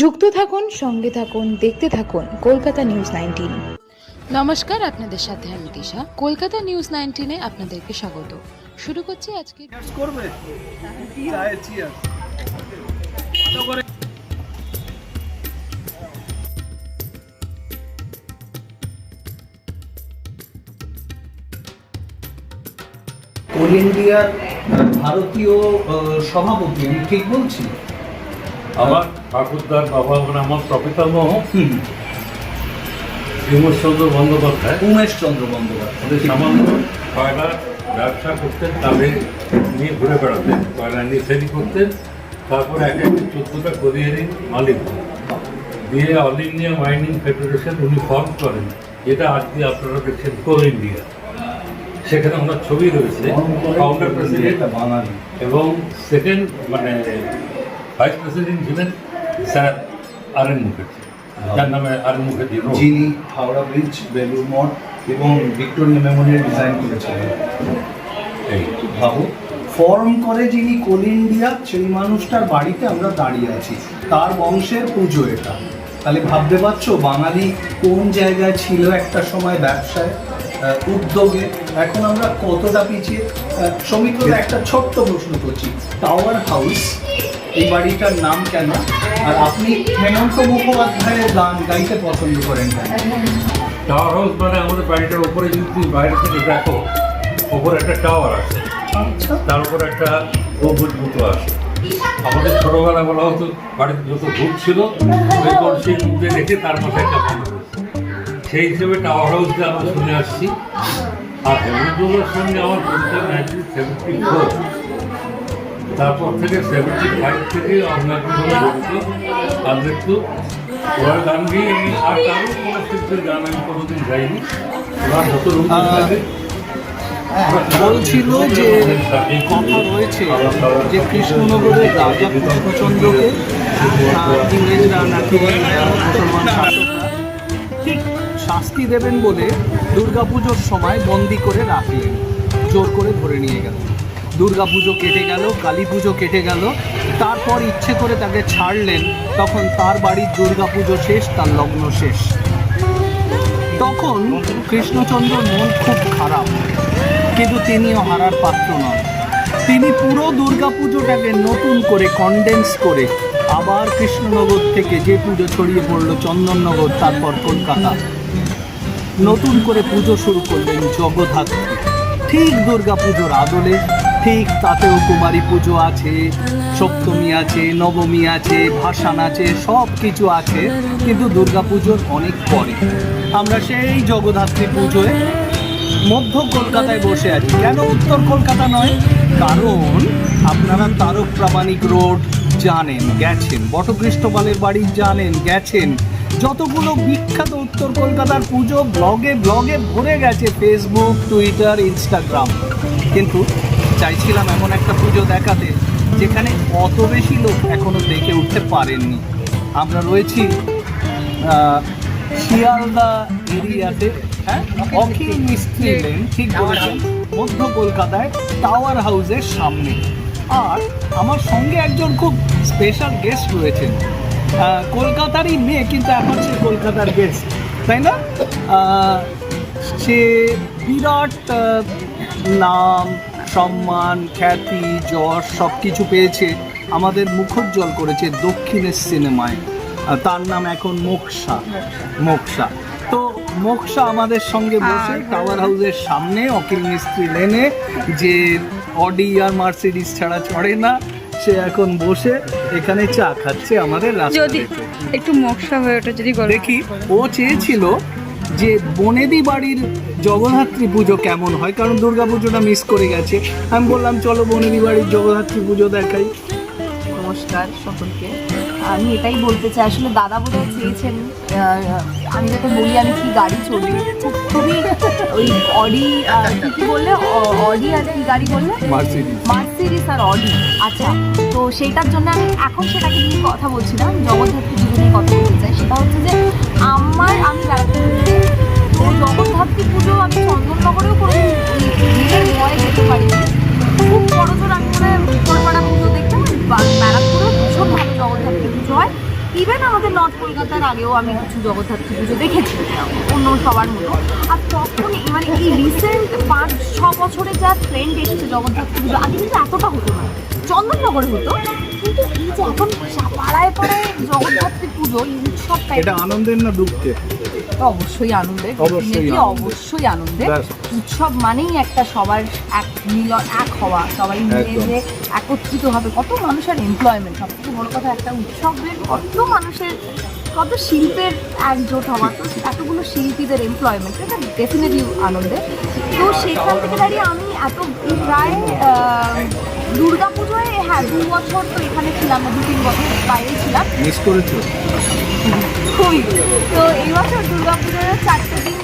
যুক্ত থাকুন সঙ্গে থাকুন দেখতে থাকুন কলকাতা নিউজ নাইনটিন। নমস্কার আপনাদের সাথে আমি দিশা। কলকাতা নিউজ নাইনটিনে আপনাদেরকে স্বাগত। শুরু করছি আজকে করবে? কোল ইন্ডিয়ার ভারতীয় সভাপতি আমি ঠিক বলছি? আমার ঠাকুরদার বাবা মানে আমার প্রপিতামহ হুম, বিমলচন্দ্র বন্দ্যোপাধ্যায়। উমেশ চন্দ্র বন্দ্যোপাধ্যায় সামান্য কয়লা ব্যবসা করতেন তাদের নিয়ে ঘুরে বেড়াতেন কয়লা নিয়ে সেলি করতেন তারপরে এক এক চোদ্দোটা কোরিয়ারিং মালিক। দিয়ে অল ইন্ডিয়া মাইনিং ফেডারেশন উনি ফর্ম করেন। যেটা আজকে আপনারা দেখছেন কোল ইন্ডিয়া সেখানে ওনার ছবি রয়েছে। ফাউন্ডার প্রেসিডেন্ট এবং সেকেন্ড মানে ভাইস প্রেসিডেন্ট ছিলেন স্যার আর এন মুখার্জি যার নামে আর এন মুখার্জি। যিনি হাওড়া ব্রিজ বেলুর মঠ এবং ভিক্টোরিয়া মেমোরিয়াল ডিজাইন করেছিলেন। এই। ভাবো ফর্ম করে যিনি কোল ইন্ডিয়া সেই মানুষটার বাড়িতে আমরা দাঁড়িয়ে আছি। তার বংশের পুজো এটা। তাহলে ভাবতে পারছ বাঙালি কোন জায়গায় ছিল একটা সময় ব্যবসায়? উদ্যোগে। এখন আমরা কতটা পিছিয়ে? শ্রমিকরা একটা ছোট্ট প্রশ্ন করছি। টাওয়ার হাউস এই বাড়িটার নাম কেন? আর আপনি হেমন্ত মুখোপাধ্যায়ের গান গাইতে পছন্দ করেন টাওয়ার হাউস মানে আমাদের বাড়িটার উপরে যদি বাইরে থেকে দেখো ওপরে একটা টাওয়ার আছে। তার উপর একটা গম্বুজ মতো আছে। আমাদের ছোটবেলা বলা হতো, বাড়িতে যত ভূত ছিল, ওই মধ্যে রেখে তার মাথায় চাপানো হয়েছে। সেই হিসেবে টাওয়ার হাউসকে আমরা শুনে আসছি। আর হেমন্তবাবুর সঙ্গে আমার পরিচয় নাইনটিন সেভেন্টি ফোর। তারপর থেকে সেভেন্টি ফাইভ থেকে অন্যান্যভাবে জড়িত আর একটু ওনার গান গিয়ে আমি আর কারও কোনো শিল্পের গান আমি কোনোদিন গাইনি। ওনার যত রূপ থাকে বলছিল যে কথা রয়েছে যে কৃষ্ণনগরের রাজা কৃষ্ণচন্দ্রকে ইংরেজরা নাকি মুসলমান শাসকরা ঠিক শাস্তি দেবেন বলে দুর্গাপুজোর সময় বন্দি করে রাখলেন জোর করে ধরে নিয়ে গেল দুর্গাপুজো কেটে গেল, কালী পুজো কেটে গেল। তারপর ইচ্ছে করে তাকে ছাড়লেন। তখন তার বাড়ির দুর্গাপুজো শেষ, তার লগ্ন শেষ। তখন কৃষ্ণচন্দ্রর মন খুব খারাপ, কিন্তু তিনিও হারার পাত্র নন। তিনি পুরো দুর্গা পুজোটাকে নতুন করে কনডেন্স করে আবার কৃষ্ণনগর থেকে যে পুজো ছড়িয়ে পড়ল চন্দননগর, তারপর কলকাতা। নতুন করে পুজো শুরু করলেন জগদ্ধাত্রী। ঠিক দুর্গা পুজোর আদলে ঠিক তাতেও কুমারী পুজো আছে, সপ্তমী আছে, নবমী আছে, ভাসান আছে সব কিছু আছে, কিন্তু দুর্গাপুজোর অনেক পরে। আমরা সেই জগদ্ধাত্রী পুজোয় মধ্য কলকাতায় বসে আছি। কেন উত্তর কলকাতা নয়? কারণ আপনারা তারক প্রামাণিক রোড জানেন, গেছেন বটকৃষ্ণপালের বাড়ি জানেন, গেছেন। যতগুলো বিখ্যাত উত্তর কলকাতার পুজো ব্লগে ব্লগে ভরে গেছে ফেসবুক টুইটার ইনস্টাগ্রাম কিন্তু চাইছিলাম এমন একটা পুজো দেখাতে যেখানে অত বেশি লোক এখনও দেখে উঠতে পারেননি। আমরা রয়েছি শিয়ালদা এরিয়াতে হ্যাঁ? অখিল মিস্ত্রি। লেন ঠিক বলেছেন। মধ্য কলকাতায় টাওয়ার হাউসের সামনে। আর আমার সঙ্গে একজন খুব স্পেশাল গেস্ট রয়েছেন। কলকাতারই মেয়ে কিন্তু এখন সে কলকাতার গেস্ট তাই না? সে বিরাট নাম সম্মান খ্যাতি যশ সব কিছু পেয়েছে আমাদের মুখোজ্জ্বল করেছে দক্ষিণের সিনেমায়। তার নাম এখন মোক্ষা। মোক্ষা। তো মোক্ষা আমাদের সঙ্গে বসে টাওয়ার হাউসের সামনে অকিল মিস্ত্রি লেনে যে অডি আর মার্সিডিস ছাড়া চড়ে না সে এখন বসে এখানে চা খাচ্ছে আমাদের যদি রাস্তা একটু মশা হয়ে ওঠে যদি দেখি ও চেয়েছিল যে বনেদি বাড়ির জগদ্ধাত্রী পুজো কেমন হয়? কারণ দুর্গা পুজোটা মিস করে গেছে। আমি বললাম চলো বনেদি বাড়ির জগদ্ধাত্রী পুজো দেখাই। নমস্কার সকলকে। আমি এটাই বলতে চাই আসলে দাদা বোধহয় চেয়েছেন আমি যাতে বলি আমি কি গাড়ি চলি? খুবই ওই অডি কি বললে? অডি আর কি গাড়ি বললে? মার্সিডিস আর অডি আচ্ছা তো সেইটার জন্য আমি এখন সেটাকে নিয়ে কথা বলছিলাম জগদ্ধাত্রী পুজো নিয়ে কথা বলতে চাই। সেটা হচ্ছে যে আমি কলকাতার আগেও আমি কিছু জগদ্ধাত্রী পুজো দেখেছি অন্য সবার মতো। আর তখন মানে এই রিসেন্ট পাঁচ ছ বছরে যা ট্রেন্ড এসেছে জগদ্ধাত্রী পুজো আগে কিন্তু এতটা হতো না। চন্দননগরে হতো কিন্তু এই যে এখন পাড়ায় পাড়ায় জগদ্ধাত্রী পুজো এই উৎসবটা এটা আনন্দের না দুঃখের অবশ্যই আনন্দে অবশ্যই আনন্দে। অবশ্যই আনন্দে উৎসব মানেই একটা সবার এক মিলন এক হওয়া সবাই মিলে যে একত্রিত হবে। কত মানুষের এমপ্লয়মেন্ট সব থেকে বড় কথা একটা উৎসবের কত মানুষের কত শিল্পের একজোট হওয়া তো এতগুলো শিল্পীদের এমপ্লয়মেন্ট এটা ডেফিনেটলি আনন্দে। তো সেখান থেকে দাঁড়িয়ে আমি এত প্রায় দুর্গা পুজোয় হ্যাঁ দু বছর তো এখানে ছিলাম দু তিন বছর বাইরে ছিলাম। মিস করেছ? খুবই তো এই বছর দুর্গা পুজোর চারটে দিন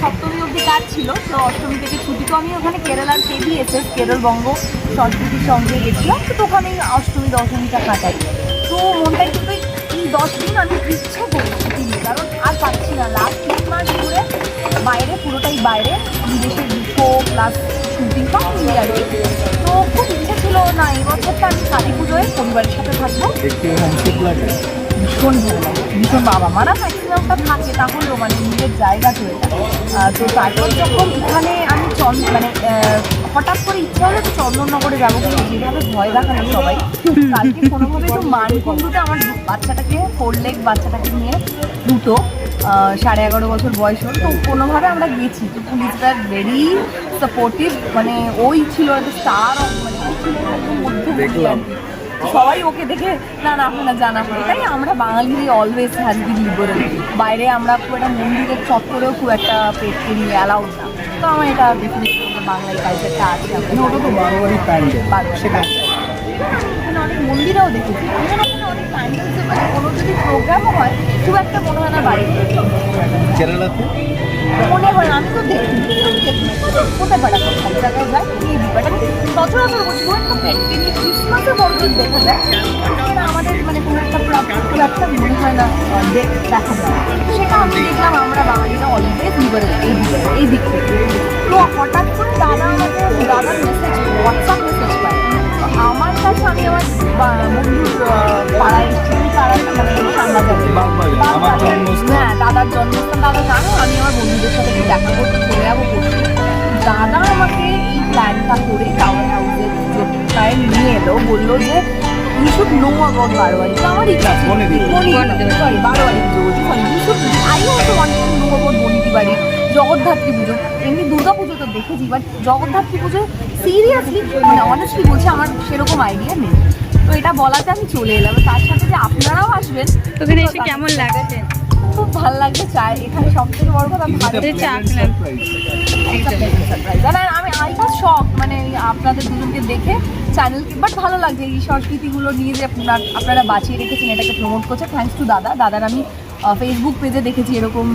সপ্তমী অবধি কাজ ছিল তো অষ্টমী থেকে ছুটি তো আমি ওখানে কেরালার কেবিএসএস কেরলবঙ্গ সংস্কৃতির সঙ্গে গেছিলাম তো ওখানেই অষ্টমী দশমীটা কাটাই। তো মনটা এই দশ দিন আমি ইচ্ছে করছি কারণ আর পাচ্ছি না। লাস্ট তিন মাস ধরে বাইরে, পুরোটাই বাইরে। বিদেশের দুশো প্লাস শুটিং সব মিলে আর কি। তো খুব ইচ্ছে ছিল না, এই বছরটা আমি কালী পুজোয় পরিবারের সাথে থাকব। একটু হোমসিক লাগে। ভীষণ ভালো লাগে ভীষণ বাবা মারা ম্যাক্সিমামটা থাকে তাহলেও মানে নিজের জায়গা এটা আহ, তো তারপর যখন এখানে আমি চন্দ মানে হঠাৎ করে ইচ্ছা হলো তো চন্দননগরে যাব কিন্তু যেভাবে ভয় দেখানো সবাই কালকে কোনোভাবে তো মানকুণ্ডুতে আমার বাচ্চাটাকে ফোর লেগ বাচ্চাটাকে নিয়ে দুটো সাড়ে এগারো বছর বয়স ওর। তো কোনোভাবে আমরা গেছি তো পুলিশরা ভেরি সাপোর্টিভ মানে ওই ছিল একটা স্টার মানে মধ্যবর্তী আর দেখলাম। সবাই ওকে দেখে না না আপনারা জানা পড়ে তাই আমরা Bangali always has been liberal বাইরে আমরা খুব একটা মন্দিরের চত্বরেও খুব একটা পেটকে নিয়ে অ্যালাউড না। তো আমার এটা ডেফিনেটলি কালচারটা আছে। ওটা তো বারোয়ারি প্যান্ডেল। সেটা এখানে অনেক মন্দিরেও দেখেছি। অনেক প্যান্ডেলসে মানে কোনো যদি প্রোগ্রামও হয় খুব একটা মনে হয় না বাড়িতে কেরালাতে? মনে হয় আমি তো দেখি হতে পারে এখন সব জায়গায় যায় এই ব্যাপারটা। আমি সচরাচর বলছি খুব একটা পেটকে নিয়ে ক্রিসমাসে বড়দিন দেখা যায় আমাদের মানে কোনো একটা খুব একটা মনে হয় না দেখা যায়। সেটা আমি দেখলাম আমরা বাঙালিরা অলওয়েজ লিবারেল এই দিকে এই দিক থেকে। তো হঠাৎ করে দাদা দাদার মেসেজ হোয়াটসঅ্যাপ মেসেজ পায়। আমার কাছে আমি আমার বন্ধুর পাড়ায় এসেছি মানে। হ্যাঁ দাদার জন্মস্থান দাদা জানো আমি আমার বন্ধুদের সাথে দেখা করতে চলে যাব পরশু দাদা আমাকে এই প্ল্যানটা করে টাওয়ার হাউসের পুজোটায় নিয়ে এলো বলল যে আমার ইচ্ছা ছিল বনেদি। সরি বারোয়ারি পুজো বলছি sorry you should I also Jagaddhatri Puja. এমনি দুর্গা পুজো তো দেখেছি বাট জগদ্ধাত্রী পুজো সিরিয়াসলি মানে অনেস্টলি বলছি আমার সেরকম আইডিয়া নেই। তো এটা বলাতে আমি চলে এলাম। তার সাথে যে আপনারাও আসবেন ওখানে এসে কেমন লাগছে? খুব ভালো লাগছে চায় এখানে সব থেকে বড় কথা ভালো চা খেলাম। আমি আই ওয়াজ শক মানে আপনাদের দুজনকে দেখে চ্যানেলকে বাট ভালো লাগছে। এই সংস্কৃতিগুলো নিয়ে যে আপনারা আপনারা বাঁচিয়ে রেখেছেন এটাকে প্রমোট করছে। থ্যাঙ্কস টু দাদা। দাদার আমি ফেসবুক পেজে দেখেছি এরকম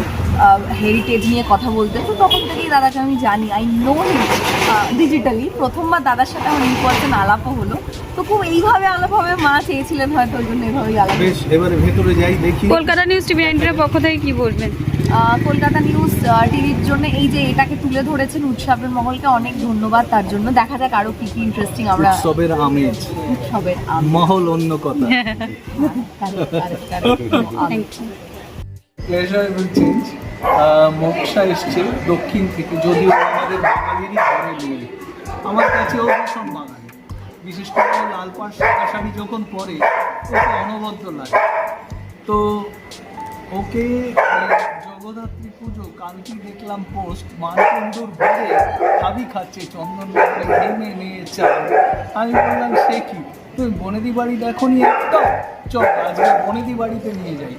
হেরিটেজ নিয়ে কথা বলতে। তো তখন থেকেই দাদাকে আমি জানি। আই নো হিম ডিজিটালি প্রথমবার দাদার সাথে আমার ইন পার্সন আলাপও হলো। তো খুব এইভাবে আলাপ হবে মা চেয়েছিলেন হয়তো ওই জন্য এইভাবেই আলাপ বেশ এবারে ভেতরে যাই দেখি। কলকাতা নিউজ টিভি নাইনটিনের পক্ষ থেকে কি বলবেন? কলকাতা নিউজ টিভির জন্য এই যে এটাকে তুলে ধরেছেন উৎসবের মহলকে অনেক ধন্যবাদ তার জন্য। দেখা যাক আরও কি কি ইন্টারেস্টিং আমরা উৎসবের আমেজ। উৎসবের মহল অন্য কথা. Thank you pleasure will change moksha এসছে দক্ষিণ থেকে, যদিও আমাদের বাঙালিরই ঘরে মেয়ে আমার কাছেও ভীষণ বাঙালি। বিশেষ করে ও লাল পাড় যখন পরে, ওকে অনবদ্য লাগে। তো ওকে জগদ্ধাত্রী পুজো কালকে দেখলাম পোস্ট, মানকুণ্ডুর ঘরে হাবি খাচ্ছে চন্দননগরে নেমে নিয়ে চাল। আমি বললাম, সে কি? তুমি বনেদি বাড়ি দেখো নি একটা চল, আজকে বনেদি বাড়িতে নিয়ে যাই।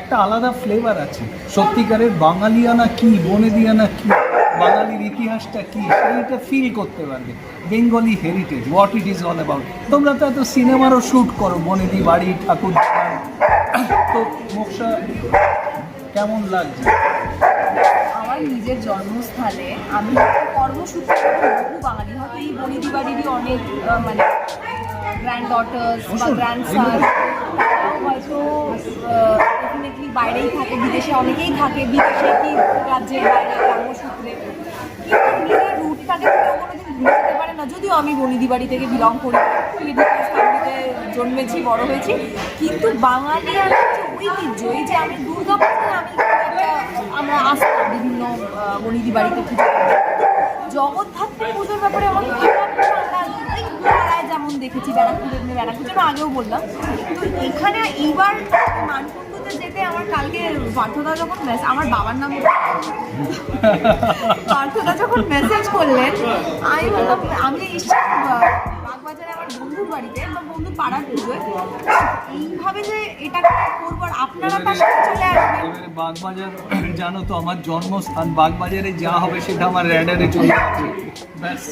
একটা আলাদা ফ্লেভার আছে। সত্যিকারের বাঙালিয়ানা কি বনেদিয়ানা কি বাঙালির ইতিহাসটা কি সেইটা ফিল করতে পারবে। Bengali heritage what it is all about তোমরা তো এত সিনেমারও শ্যুট করো বনেদি বাড়ি ঠাকুর তো মোক্ষা কেমন লাগছে? আমার নিজের জন্মস্থানে আমি কর্মসূত্রে বহু বাঙালি হয়তো এই বনিদি বাড়িরই অনেক মানে গ্র্যান্ড ডটার্স বা গ্র্যান্ড সান হয়তো বাইরেই থাকে, বিদেশে অনেকেই থাকে, বিদেশে কি রাজ্যের বাইরে কর্মসূত্রে পারে না, যদিও আমি বনিদি বাড়ি থেকে বিলং করি জন্মেছি, বড় হয়েছি, কিন্তু বাঙালি ঐতিহ্য, এই যে আমি দুর্গা পুজোয় আমি আমরা আসতাম বিভিন্ন বনিদি বাড়িতে পুজো। জগদ্ধাত্রী পুজোর ব্যাপারে আমার যেমন দেখেছি ব্যারাকপুরে ব্যারাকপুর আগেও বললাম কিন্তু এখানে এইবার যেতে আমার কালকে পার্থদা যখন আমার বাবার নাম পার্থদা যখন মেসেজ করলেন, আমি বললাম, আমি বাগবাজারে আমার বন্ধুর বাড়িতে। পাড়ার পুজোয় এইভাবে যে এটা করব আর আপনারা তার সাথে চলে আসবেন। বাগবাজার জানো তো আমার জন্মস্থান বাগবাজারে যা হবে সেটা আমার র্যাডারে চলে ব্যাস।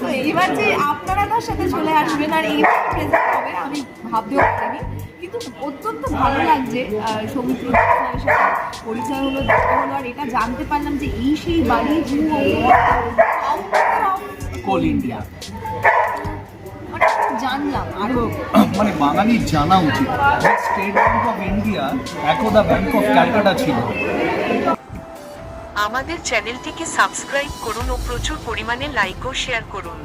তো এইবার যে আপনারা তার সাথে চলে আসবেন আর এইভাবে প্রেজেন্ট হবে আমি ভাবতেও পারিনি। কিন্তু অত্যন্ত ভালো লাগছে সৌমিত্র পরিচয় হলো দেখা হলো আর এটা জানতে পারলাম যে এই সেই বাড়ি কোল ইন্ডিয়া জানলাম আরও। মানে বাঙালির জানা উচিত স্টেট ব্যাংক অফ ইন্ডিয়া একদা ব্যাংক অফ ক্যালকাটা ছিল। আমাদের চ্যানেলটিকে সাবস্ক্রাইব করুন ও প্রচুর পরিমাণে লাইক ও শেয়ার করুন।